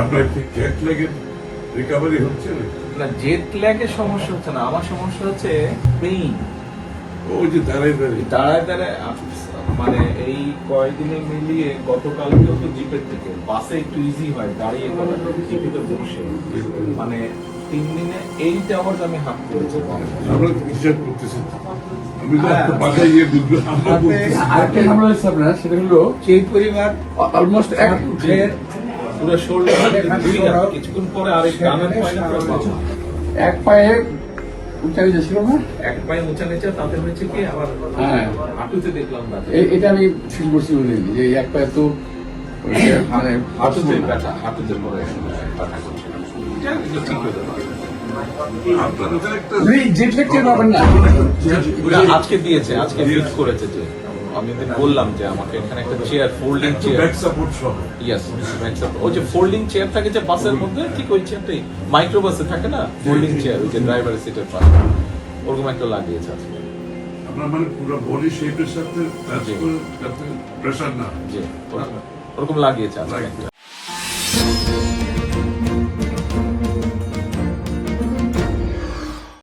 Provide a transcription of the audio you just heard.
আপনার কি ক্যাট লেগে রিকভারি হচ্ছে? না? না জেট ল্যাগের সমস্যা হচ্ছে না। আমার সমস্যা হচ্ছে পেইন ওই যে দাঁড়ায় দাঁড়িয়ে। দাঁড়ায় দাঁড়ায় মানে এই কয়েকদিনে মিলিয়ে গতকালকেও তো জিপের থেকে বাসে একটু ইজি হয় দাঁড়িয়ে করা জিপিতে বসে। মানে তিন দিনে এইট আওয়ার্স আমি হাফ করেছি আমরা হিসাব করতেছি। আমি তো আপনার বাসায় গিয়ে বুঝব আমরা বলতেছি আরেকটা ঝামেলা হচ্ছে আপনার সেটা হলো সেই পরিবার অলমোস্ট এক পুরো শোল্ডার কিছুক্ষণ পরে আরেক ডানের পায়ে পুরো বাঁকা। এক পায়ে উঁচা নিচে ছিল না? এক পায়ে উঁচা নিচে তাতে হয়েছে কি আবার হ্যাঁ। হাঁটুতে দেখলাম ব্যথা। এটা আমি ফিল করছি বলে যে এক পায়ে তো ওই যে মানে হাঁটুতে ব্যথা হাঁটুতে পরে ব্যথা করছে। ঠিক হয়ে যাবে। আজকে দিয়েছে আজকে ফিক্স করেছে যে আমি ওদের বললাম যে আমাকে এখানে একটা chair folding chair back support সহ। ইয়েস ওই যে ফোল্ডিং চেয়ার থাকে যে বাসের মধ্যে ঠিক ওই চেয়ারটাই মাইক্রো বাসে থাকে না? ফোল্ডিং চেয়ার ওই যে ড্রাইভারের সিটের পাশে। ওরকম একটা লাগিয়েছে আজকে। আপনার মানে পুরো বডি শেপের সাথে না ওরকম- লাগিয়েছে আজকে।